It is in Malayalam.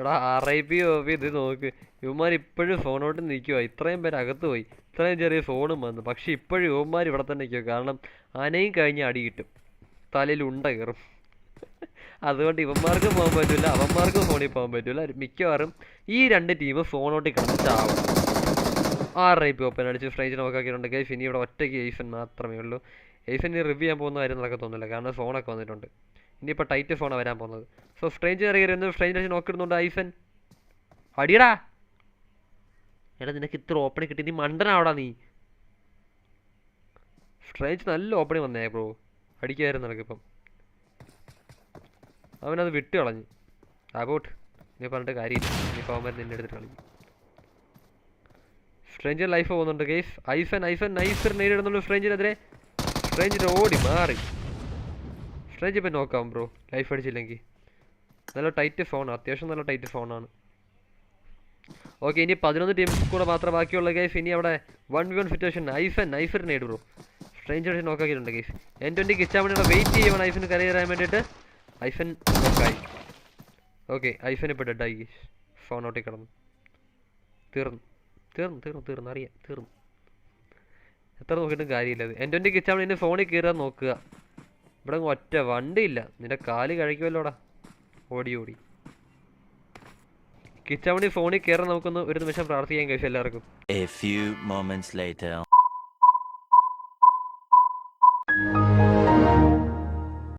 എടാ R I P O P ഇത് നോക്ക്. ഇവന്മാർ ഇപ്പോഴും ഫോണോട്ട് നിൽക്കുക ഇത്രയും പേര് അകത്ത് പോയി. ഇത്രയും ചെറിയ ഫോണും വന്നു. പക്ഷെ ഇപ്പോഴും ഇവന്മാർ ഇവിടെ തന്നെ നിൽക്കുക കാരണം ആനയും കഴിഞ്ഞ് അടി കിട്ടും. തലയിൽ ഉണ്ട കയറും. അതുകൊണ്ട് ഇവന്മാർക്കും പോകാൻ പറ്റില്ല അവന്മാർക്കും ഫോണിൽ പോകാൻ പറ്റില്ല മിക്കവാറും ഈ രണ്ട് ടീം ഫോണോട്ട് കിടന്ന് ആറ് ഐ പി ഓപ്പൺ അടിച്ച് ഫ്രൈജ് നോക്കാക്കിയിട്ടുണ്ട്. ഇനി ഇവിടെ ഒറ്റയ്ക്ക് എയ്ഫൻ മാത്രമേ ഉള്ളൂ. എയ്ഫൻ റിവ്യൂ ചെയ്യാൻ പോകുന്ന കാര്യം നടക്കത്തൊന്നുമില്ല. കാരണം ഫോണൊക്കെ വന്നിട്ടുണ്ട്. ഇനിയിപ്പോൾ ടൈറ്റ് ഫോണാണ് വരാൻ പോകുന്നത്. സോ സ്ട്രേഞ്ചർ സ്ട്രേഞ്ച് അടിച്ച് നോക്കിയിടുന്നുണ്ട് ഐഫൻ അടിയടാ. എടാ നിനക്ക് ഇത്ര ഓപ്പണിങ് കിട്ടി. നീ മണ്ടനാവടാ നീ. സ്ട്രേഞ്ച് നല്ല ഓപ്പണിങ് വന്നേ ബ്രോ അടിക്കായിരുന്നു നിനക്കിപ്പം. അവനത് വിട്ട് കളഞ്ഞു. അബൌട്ട് നീ പറഞ്ഞിട്ട് കാര്യമില്ല. ഇനിയിപ്പോൾ അവന്മാർ നിന്നെ എടുത്തിട്ട് കളിക്കും. സ്ട്രേഞ്ചർ ലൈഫ് പോകുന്നുണ്ട് ഗെയ്സ് ഐഫൻ ഐഫൻ നൈസർ നേരിടുന്നുള്ളൂ സ്ട്രേഞ്ചിനെതിരെ സ്ട്രേഞ്ചിന്റെ ഓടി മാറി. സ്ട്രേഞ്ച് ഇപ്പം നോക്കാം ബ്രോ ലൈഫ് അടിച്ചില്ലെങ്കിൽ. നല്ല ടൈറ്റ് ഫോൺ അത്യാവശ്യം നല്ല ടൈറ്റ് ഫോണാണ് ഓക്കെ ഇനി പതിനൊന്ന് ടീംസ് കൂടെ മാത്രമേ ബാക്കിയുള്ള ഗൈസ് ഇനി അവിടെ വൺ വി വൺ സിറ്റുവേഷൻ ഐഫൻ നൈഫർ നേട് ബ്രോ സ്ട്രേഞ്ച് അടിച്ച് നോക്കാക്കിയിട്ടുണ്ട് ഗൈസ് എൻ ട്വന്റി കിച്ചാൻ വേണ്ടി വെയിറ്റ് ചെയ്യണം ഐഫിന് കരയർ ചെയ്യാൻ വേണ്ടിയിട്ട്. ഐഫൻ നോക്കായി ഓക്കെ ഐഫൻ ഇപ്പോൾ ഡെഡായി ഗൈസ് ഫോൺ ഔട്ടി കിടന്നു. തീർന്നു. തീർന്നു തീർന്നു തീർന്നു. അറിയാം തീർന്നു. എത്ര നോക്കിയിട്ടും കാര്യമില്ല എൻ ട്വന്റി കിച്ചാൻ വേണ്ടി ഫോണിൽ കയറാൻ നോക്കുക. ഇവിടെ ഒറ്റ വണ്ടിയില്ല. നിന്റെ കാൽ കഴിക്കുമല്ലോടാ ഓടി ഓടി. കിച്ചാമണി ഫോണിൽ കയറാൻ നമുക്കൊന്ന് ഒരു നിമിഷം പ്രാർത്ഥിക്കാൻ കഴിച്ചു എല്ലാവർക്കും.